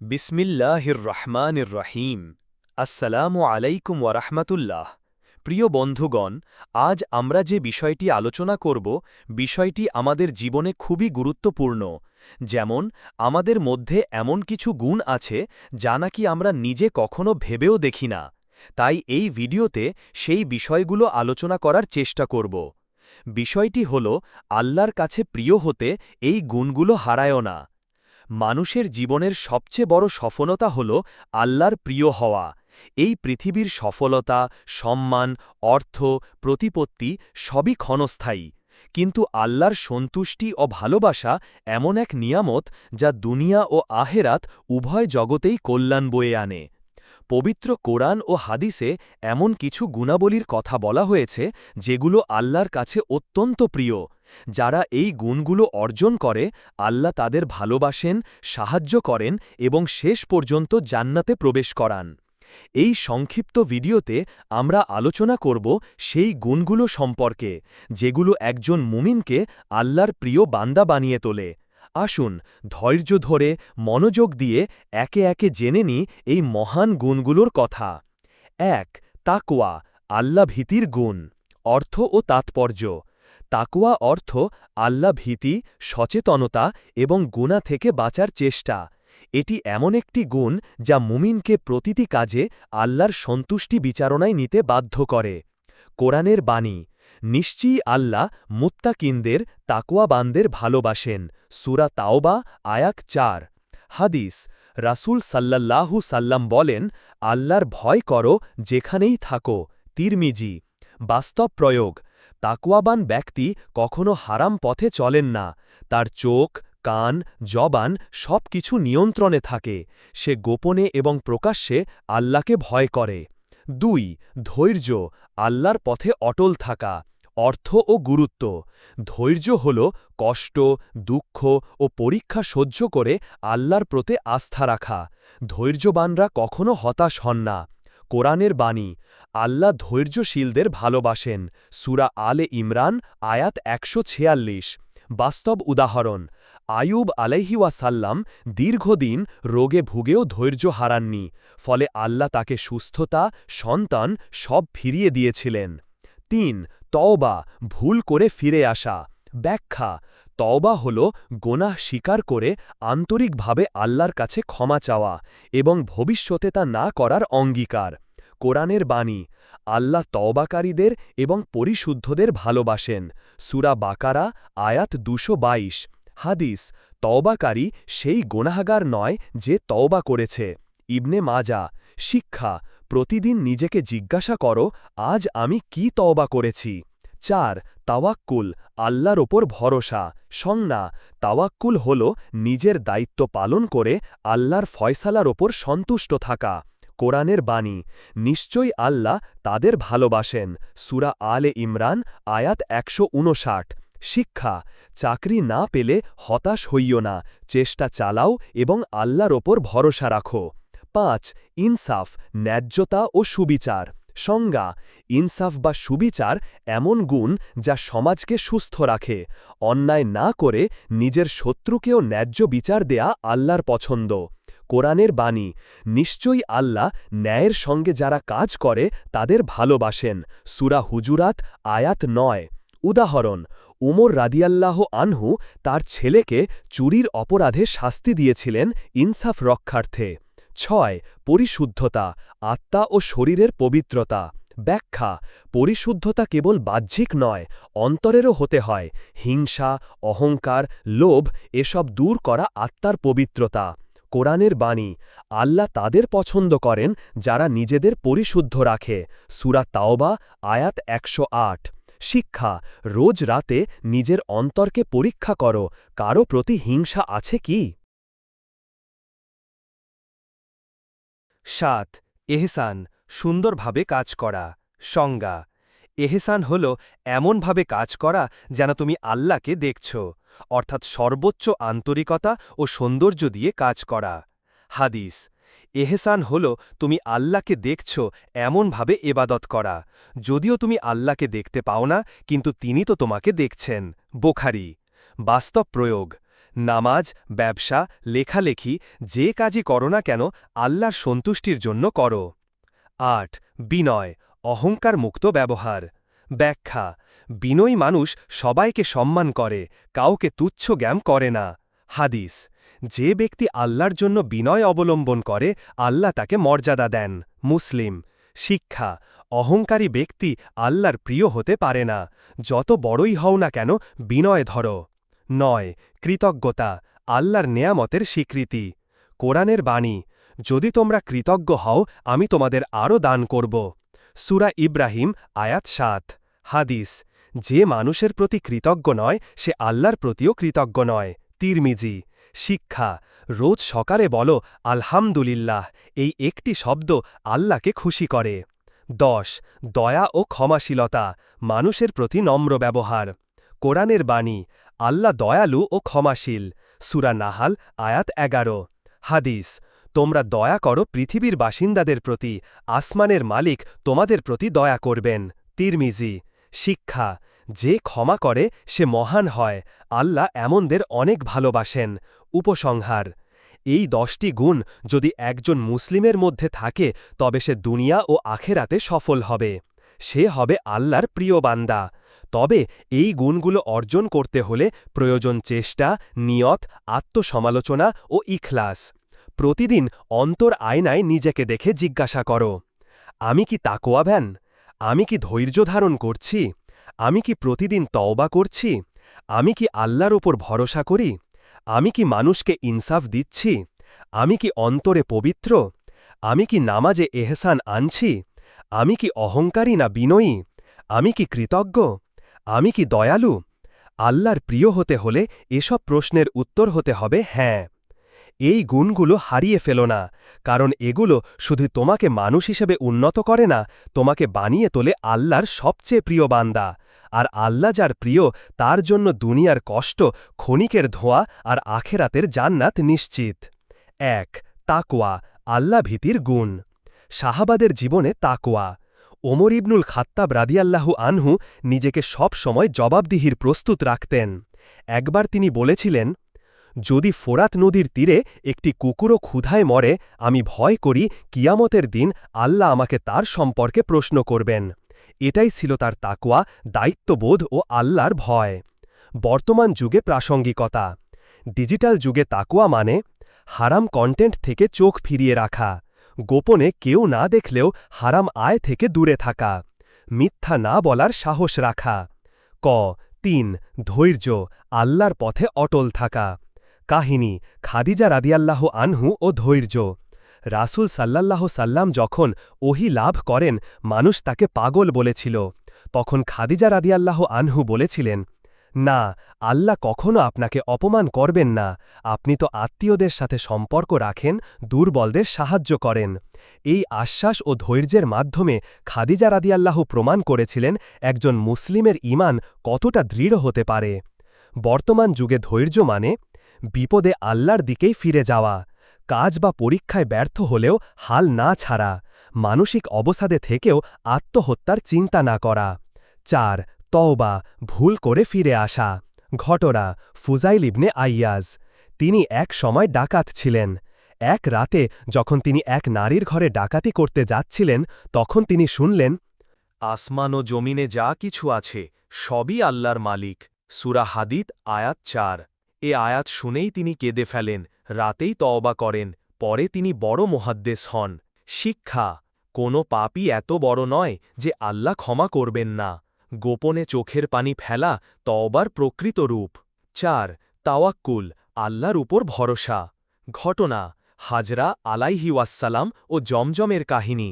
বিসমিল্লাহির রহমানির রহিম আসসালামু আলাইকুম ওয়ারহমাতুল্লাহ প্রিয় বন্ধুগণ, আজ আমরা যে বিষয়টি আলোচনা করব, বিষয়টি আমাদের জীবনে খুবই গুরুত্বপূর্ণ। যেমন, আমাদের মধ্যে এমন কিছু গুণ আছে, যা নাকি আমরা নিজে কখনো ভেবেও দেখি না। তাই এই ভিডিওতে সেই বিষয়গুলো আলোচনা করার চেষ্টা করব। বিষয়টি হল, আল্লাহর কাছে প্রিয় হতে এই গুণগুলো হারায়ও না। মানুষের জীবনের সবচেয়ে বড় সফলতা হল আল্লাহর প্রিয় হওয়া। এই পৃথিবীর সফলতা, সম্মান, অর্থ, প্রতিপত্তি সবই ক্ষণস্থায়ী। কিন্তু আল্লাহর সন্তুষ্টি ও ভালোবাসা এমন এক নিয়ামত যা দুনিয়া ও আহেরাত উভয় জগতেই কল্যাণ বয়ে আনে। পবিত্র কোরআন ও হাদিসে এমন কিছু গুণাবলীর কথা বলা হয়েছে, যেগুলো আল্লাহর কাছে অত্যন্ত প্রিয়। যারা এই গুণগুলো অর্জন করে, আল্লাহ তাদের ভালোবাসেন, সাহায্য করেন এবং শেষ পর্যন্ত জান্নাতে প্রবেশ করান। এই সংক্ষিপ্ত ভিডিওতে আমরা আলোচনা করব সেই গুণগুলো সম্পর্কে, যেগুলো একজন মুমিনকে আল্লাহর প্রিয় বান্দা বানিয়ে তোলে। আসুন, ধৈর্য ধরে মনোযোগ দিয়ে একে একে জেনে নি এই মহান গুণগুলোর কথা। এক, তাকওয়া আল্লা ভীতির গুণ, অর্থ ও তাৎপর্য। তাকুয়া অর্থ আল্লা ভীতি সচেতনতা এবং গুণা থেকে বাঁচার চেষ্টা। এটি এমন একটি গুণ যা মুমিনকে প্রতিটি কাজে আল্লাহর সন্তুষ্টি বিচারণায় নিতে বাধ্য করে। কোরআনের বাণী নিশ্চয়ই আল্লাহ মুত্তাকিনদের তাকুয়াবানদের ভালোবাসেন। সুরা তাওবা আয়াক চার। হাদিস, রাসুল সাল্লাল্লাহু সাল্লাম বলেন, আল্লাহর ভয় করো, যেখানেই থাকো। তিরমিজি, বাস্তব প্রয়োগ। তাকুয়াবান ব্যক্তি কখনো হারাম পথে চলেন না। তার চোখ, কান, জবান সব কিছু নিয়ন্ত্রণে থাকে। সে গোপনে এবং প্রকাশ্যে আল্লাহকে ভয় করে। দুই, ধৈর্য, আল্লাহর পথে অটল থাকা, অর্থ ও গুরুত্ব। ধৈর্য হল কষ্ট, দুঃখ ও পরীক্ষা সহ্য করে আল্লাহর প্রতি আস্থা রাখা। ধৈর্যবানরা কখনো হতাশ হন না। কোরআনের বাণী, আল্লাহ ধৈর্যশীলদের ভালোবাসেন। সুরা আলে ইমরান, আয়াত একশো বাস্তব উদাহরণ আয়ুব আলাইহিওয়াসাল্লাম দীর্ঘদিন রোগে ভুগেও ধৈর্য হারাননি, ফলে আল্লাহ তাকে সুস্থতা, সন্তান সব ফিরিয়ে দিয়েছিলেন। তিন, তওবা, ভুল করে ফিরে আসা। ব্যাখ্যা, তওবা হল গোনাহ স্বীকার করে আন্তরিকভাবে আল্লাহর কাছে ক্ষমা চাওয়া এবং ভবিষ্যতে তা না করার অঙ্গীকার। কোরআনের বাণী, আল্লাহ তওবাকারীদের এবং পরিশুদ্ধদের ভালোবাসেন। সুরা বাকারা, আয়াত দুশো হাদিস, তওবাকারী সেই গোনাহাগার নয় যে তওবা করেছে। ইবনে মাজা, শিক্ষা, প্রতিদিন নিজেকে জিজ্ঞাসা করো, আজ আমি কি তওবা করেছি? চার, তাওয়াক্কুল, আল্লাহর ওপর ভরসা। সংজ্ঞা, তাওয়াক্কুল হল নিজের দায়িত্ব পালন করে আল্লাহর ফয়সালার ওপর সন্তুষ্ট থাকা। কোরআনের বাণী, নিশ্চয়ই আল্লাহ তাদের ভালোবাসেন। সুরা আলে ইমরান, আয়াত একশো উনষাট শিক্ষা, চাকরি না পেলে হতাশ হইও না, চেষ্টা চালাও এবং আল্লাহর ওপর ভরসা রাখো। পাঁচ, ইনসাফ, ন্যায্যতা ও সুবিচার। সংজ্ঞা, ইনসাফ বা সুবিচার এমন গুণ যা সমাজকে সুস্থ রাখে। অন্যায় না করে নিজের শত্রুকেও ন্যায্য বিচার দেয়া আল্লাহর পছন্দ। কোরআনের বাণী, নিশ্চয়ই আল্লাহ ন্যায়ের সঙ্গে যারা কাজ করে তাদের ভালোবাসেন। সুরা হুজুরাত, আয়াত নয়। উদাহরণ, উমর রাদিয়াল্লাহ আনহু তার ছেলেকে চুরির অপরাধে শাস্তি দিয়েছিলেন ইনসাফ রক্ষার্থে। ছয়, পরিশুদ্ধতা, আত্মা ও শরীরের পবিত্রতা। ব্যাখ্যা, পরিশুদ্ধতা কেবল বাহ্যিক নয়, অন্তরেরও হতে হয়। হিংসা, অহংকার, লোভ এসব দূর করা আত্মার পবিত্রতা। কোরআনের বাণী, আল্লাহ তাদের পছন্দ করেন যারা নিজেদের পরিশুদ্ধ রাখে। সুরা তাওবা, আয়াত একশো আট। শিক্ষা, রোজ রাতে নিজের অন্তরকে পরীক্ষা করো, কারও প্রতি হিংসা আছে কি? সাত, এহসান, সুন্দরভাবে কাজ করা, সংজ্ঞা, এহসান হল এমনভাবে কাজ করা যেন তুমি আল্লাহকে দেখছ, অর্থাৎ সর্বোচ্চ আন্তরিকতা ও সৌন্দর্য দিয়ে কাজ করা। হাদিস এহসান হল, তুমি আল্লাহকে দেখছ, এমনভাবে এবাদত করা। যদিও তুমি আল্লাহকে দেখতে পাও না, কিন্তু তিনি তো তোমাকে দেখছেন। বোখারি। বাস্তব প্রয়োগ। নামাজ, ব্যবসা, লেখালেখি, যে কাজই করো না কেন, আল্লাহর সন্তুষ্টির জন্য করো। আট। বিনয়। অহংকার মুক্ত ব্যবহার। ব্যাখ্যা। বিনয়ী মানুষ সবাইকে সম্মান করে, কাউকে তুচ্ছ জ্ঞান করে না। হাদিস। যে ব্যক্তি আল্লাহর জন্য বিনয় অবলম্বন করে, আল্লাহ তাকে মর্যাদা দেন। মুসলিম। শিক্ষা। অহংকারী ব্যক্তি আল্লাহর প্রিয় হতে পারে না। যত বড়ই হও না কেন, বিনয় ধরো। নয়। কৃতজ্ঞতা। আল্লাহর নেয়ামতের স্বীকৃতি। কোরআনের বাণী। যদি তোমরা কৃতজ্ঞ হও, আমি তোমাদের আরও দান করব। সুরা ইব্রাহিম, আয়াত সাত। হাদিস। যে মানুষের প্রতি কৃতজ্ঞ নয়, সে আল্লাহর প্রতিও কৃতজ্ঞ নয়। তিরমিজি। শিক্ষা। রোজ সকালে বলো, আলহামদুলিল্লাহ। এই একটি শব্দ আল্লাহকে খুশি করে। দশ, দয়া ও ক্ষমাশীলতা, মানুষের প্রতি নম্র ব্যবহার। কোরআনের বাণী, আল্লাহ দয়ালু ও ক্ষমাশীল। সুরা নাহাল, আয়াত এগারো। হাদিস, তোমরা দয়া করো পৃথিবীর বাসিন্দাদের প্রতি, আসমানের মালিক তোমাদের প্রতি দয়া করবেন। তিরমিজি, শিক্ষা। যে ক্ষমা করে, সে মহান হয়। আল্লাহ এমনদের অনেক ভালোবাসেন। উপসংহার, এই দশটি গুণ যদি একজন মুসলিমের মধ্যে থাকে, তবে সে দুনিয়া ও আখেরাতে সফল হবে। সে হবে আল্লাহর প্রিয় বান্দা। তবে এই গুণগুলো অর্জন করতে হলে প্রয়োজন চেষ্টা, নিয়ত, আত্মসমালোচনা ও ইখলাস। প্রতিদিন অন্তর আয়নায় নিজেকে দেখে জিজ্ঞাসা করো, আমি কি তাকোয়া ভ্যান? আমি কি ধৈর্য ধারণ করছি? আমি কি প্রতিদিন তওবা করছি? আমি কি আল্লাহর ওপর ভরসা করি? আমি কি মানুষকে ইনসাফ দিচ্ছি? আমি কি অন্তরে পবিত্র? আমি কি নামাজে এহসান আনছি? আমি কি অহংকারী না বিনয়ী? আমি কি কৃতজ্ঞ? আমি কি দয়ালু? আল্লাহর প্রিয় হতে হলে এসব প্রশ্নের উত্তর হতে হবে হ্যাঁ। এই গুণগুলো হারিয়ে ফেলো না, কারণ এগুলো শুধু তোমাকে মানুষ হিসেবে উন্নত করে না, তোমাকে বানিয়ে তোলে আল্লাহর সবচেয়ে প্রিয় বান্দা। আর আল্লাহ যার প্রিয়, তার জন্য দুনিয়ার কষ্ট, ক্ষণিকের ধোঁয়া আর আখেরাতের জান্নাত নিশ্চিত। এক তাকোয়া আল্লাহ ভীতির গুণ। শাহাবাদের জীবনে তাকোয়া ওমর ইবনুল খাত্তাব রাদিয়াল্লাহু আনহু নিজেকে সব সময় জবাবদিহির প্রস্তুত রাখতেন। একবার তিনি বলেছিলেন যদি ফোরাত নদীর তীরে একটি কুকুরও ক্ষুধায় মরে, আমি ভয় করি কিয়ামতের দিন আল্লাহ আমাকে তার সম্পর্কে প্রশ্ন করবেন। এটাই ছিল তার তাকুয়া দায়িত্ববোধ ও আল্লাহর ভয়। বর্তমান যুগে প্রাসঙ্গিকতা। ডিজিটাল যুগে তাকুয়া মানে হারাম কন্টেন্ট থেকে চোখ ফিরিয়ে রাখা। গোপনে কেউ না দেখলেও হারাম আয় থেকে দূরে থাকা। মিথ্যা না বলার সাহস রাখা। ক, তিন, ধৈর্য, আল্লাহর পথে অটল থাকা। কাহিনী খাদিজা রাদিয়াল্লাহ আনহু ও ধৈর্য। রাসুল সাল্লাল্লাহ সাল্লাম যখন ওহি লাভ করেন, মানুষ তাকে পাগল বলেছিল। তখন খাদিজা রাদিয়াল্লাহ আনহু বলেছিলেন, না, আল্লাহ কখনো আপনাকে অপমান করবেন না। আপনি তো আত্মীয়দের সাথে সম্পর্ক রাখেন, দুর্বলদের সাহায্য করেন। এই আশ্বাস ও ধৈর্যের মাধ্যমে খাদিজা রাদিয়াল্লাহ প্রমাণ করেছিলেন একজন মুসলিমের ইমান কতটা দৃঢ় হতে পারে। বর্তমান যুগে ধৈর্য মানে বিপদে আল্লাহর দিকেই ফিরে যাওয়া, কাজ বা পরীক্ষায় ব্যর্থ হলেও হাল না ছাড়া, মানসিক অবসাদে থেকেও আত্মহত্যার চিন্তা না করা। চার, তওবা, ভুল করে ফিরে আসা। ঘটনা, ফুজাইল ইবনে আইয়াজ। তিনি এক সময় ডাকাত ছিলেন। এক রাতে যখন তিনি এক নারীর ঘরে ডাকাতি করতে যাচ্ছিলেন, তখন তিনি শুনলেন, আসমান ও জমিনে যা কিছু আছে, সবই আল্লাহর মালিক। সুরা হাদিত আয়াত চার। এ আয়াত শুনেই তিনি কেঁদে ফেলেন, রাতেই তওবা করেন, পরে তিনি বড় মহাদ্দেশ হন। শিক্ষা, কোনো পাপই এত বড় নয় যে আল্লাহ ক্ষমা করবেন না। গোপনে চোখের পানি ফেলা তওবার প্রকৃত রূপ। চার, তাওয়াক্কুল, আল্লাহর উপর ভরসা। ঘটনা, হাজরা আলাইহি ওয়াসাল্লাম ও জমজমের কাহিনী।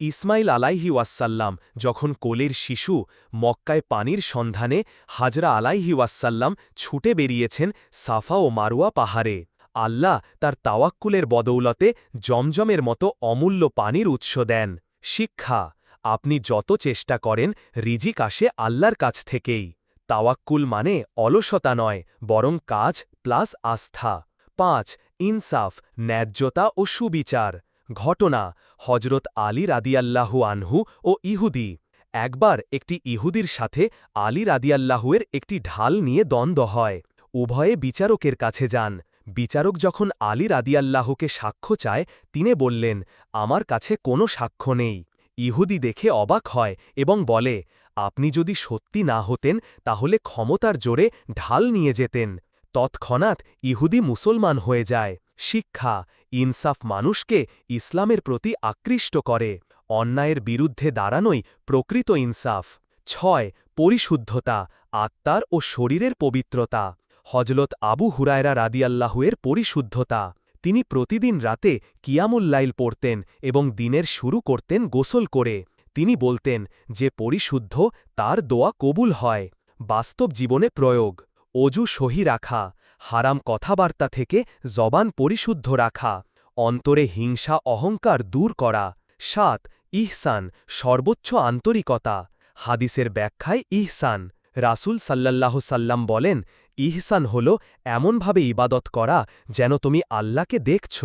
ইসমাইল আলাইহি ওয়াসাল্লাম যখন কোলের শিশু মক্কায় পানির সন্ধানে হাজরা আলাইহি ওয়াসাল্লাম ছুটে বেরিয়েছেন সাফা ও মারুয়া পাহাড়ে, আল্লাহ তার তাওয়াক্কুলের বদৌলতে জমজমের মতো অমূল্য পানির উৎস দেন। শিক্ষা, আপনি যত চেষ্টা করেন, রিজিক আসে আল্লাহর কাছ থেকেই। তাওয়াক্কুল মানে অলসতা নয়, বরং কাজ প্লাস আস্থা। পাঁচ, ইনসাফ, ন্যায্যতা ও সুবিচার। ঘটনা হজরত আলী রাদিয়াল্লাহু আনহু ও ইহুদি। একবার একটি ইহুদির সাথে আলী রাদিয়াল্লাহুয়ের একটি ঢাল নিয়ে দ্বন্দ্ব হয়। উভয়ে বিচারকের কাছে যান। বিচারক যখন আলী রাদিয়াল্লাহকে সাক্ষ্য চায়, তিনি বললেন, আমার কাছে কোনো সাক্ষ্য নেই। ইহুদি দেখে অবাক হয় এবং বলে, আপনি যদি সত্যি না হতেন, তাহলে ক্ষমতার জোরে ঢাল নিয়ে যেতেন। তৎক্ষণাৎ ইহুদি মুসলমান হয়ে যায়। শিক্ষা, ইনসাফ মানুষকে ইসলামের প্রতি আকৃষ্ট করে। অন্যায়ের বিরুদ্ধে দাঁড়ানোই প্রকৃত ইনসাফ। ছয়, পরিশুদ্ধতা, আত্মার ও শরীরের পবিত্রতা। হজলত আবু হুরায়রা রাদিয়াল্লাহুয়ের পরিশুদ্ধতা। তিনি প্রতিদিন রাতে কিয়ামুল্লাইল পড়তেন এবং দিনের শুরু করতেন গোসল করে। তিনি বলতেন, যে পরিশুদ্ধ, তার দোয়া কবুল হয়। বাস্তব জীবনে প্রয়োগ। অজু সহি রাখা। হারাম কথাবার্তা থেকে জবান পরিশুদ্ধ রাখা, অন্তরে হিংসা, অহংকার দূর করা। সাত, ইহসান, সর্বোচ্চ আন্তরিকতা। হাদিসের ব্যাখ্যায় ইহসান। রাসুল সাল্লাল্লাহু সাল্লাম বলেন, ইহসান হল এমনভাবে ইবাদত করা যেন তুমি আল্লাহকে দেখছ,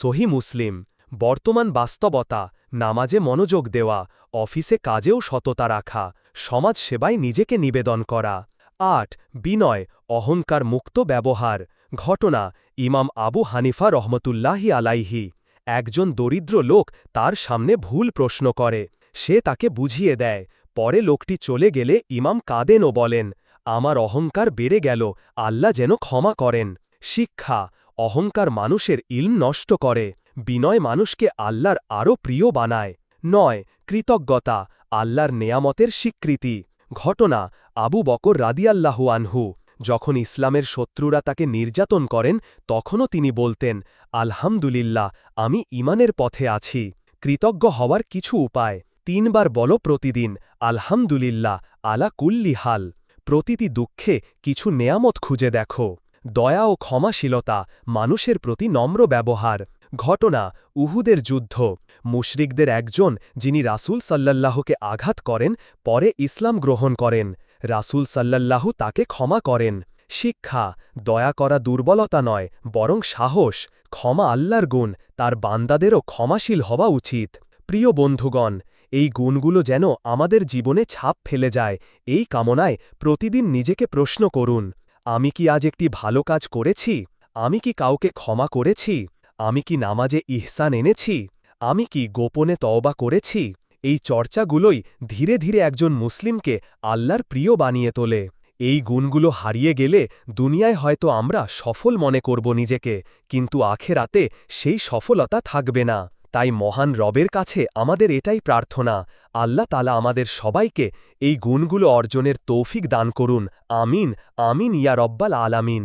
সহি মুসলিম। বর্তমান বাস্তবতা, নামাজে মনোযোগ দেওয়া, অফিসে কাজেও সততা রাখা সমাজ সেবায় নিজেকে নিবেদন করা। আট, বিনয়, অহংকার মুক্ত ব্যবহার, ঘটনা, ইমাম আবু হানিফা রহমতুল্লাহি আলাইহি। একজন দরিদ্র লোক তার সামনে ভুল প্রশ্ন করে। সে তাকে বুঝিয়ে দেয়, পরে লোকটি চলে গেলে ইমাম কাঁদেন ও বলেন, আমার অহংকার বেড়ে গেল, আল্লাহ যেন ক্ষমা করেন। শিক্ষা, অহংকার মানুষের ইলম নষ্ট করে, বিনয় মানুষকে আল্লাহর আরও প্রিয় বানায়। নয়, কৃতজ্ঞতা, আল্লাহর নেয়ামতের স্বীকৃতি। ঘটনা আবু বকর রাদিয়াল্লাহু আনহু। যখন ইসলামের শত্রুরা তাকে নির্যাতন করেন, তখনও তিনি বলতেন, আলহামদুলিল্লাহ, আমি ইমানের পথে আছি। কৃতজ্ঞ হওয়ার কিছু উপায়। তিনবার বলো প্রতিদিন, আলহামদুলিল্লাহ, আলা কুল্লি হাল। প্রতিটি দুঃখে কিছু নেয়ামত খুঁজে দেখো। দয়া ও ক্ষমাশীলতা মানুষের প্রতি নম্র ব্যবহার। ঘটনা, উহুদের যুদ্ধ। মুশরিকদের একজন, যিনি রাসুল সাল্লাল্লাহকে আঘাত করেন, পরে ইসলাম গ্রহণ করেন। রাসুল সাল্লাল্লাহু তাকে ক্ষমা করেন। শিক্ষা, দয়া করা দুর্বলতা নয়, বরং সাহস, ক্ষমা আল্লাহর গুণ, তার বান্দাদেরও ক্ষমাশীল হওয়া উচিত। প্রিয় বন্ধুগণ, এই গুণগুলো যেন আমাদের জীবনে ছাপ ফেলে যায়, এই কামনায় প্রতিদিন নিজেকে প্রশ্ন করুন, আমি কি আজ একটি ভালো কাজ করেছি? আমি কি কাউকে ক্ষমা করেছি? আমি কি নামাজে ইহসান এনেছি? আমি কি গোপনে তওবা করেছি? এই চর্চাগুলোই ধীরে ধীরে একজন মুসলিমকে আল্লাহর প্রিয় বানিয়ে তোলে। এই গুণগুলো হারিয়ে গেলে দুনিয়ায় হয়তো আমরা সফল মনে করব নিজেকে, কিন্তু আখেরাতে সেই সফলতা থাকবে না। তাই মহান রবের কাছে আমাদের এটাই প্রার্থনা। আল্লাহ তালা আমাদের সবাইকে এই গুণগুলো অর্জনের তৌফিক দান করুন। আমিন আমিন ইয়া রব্বাল আলামিন।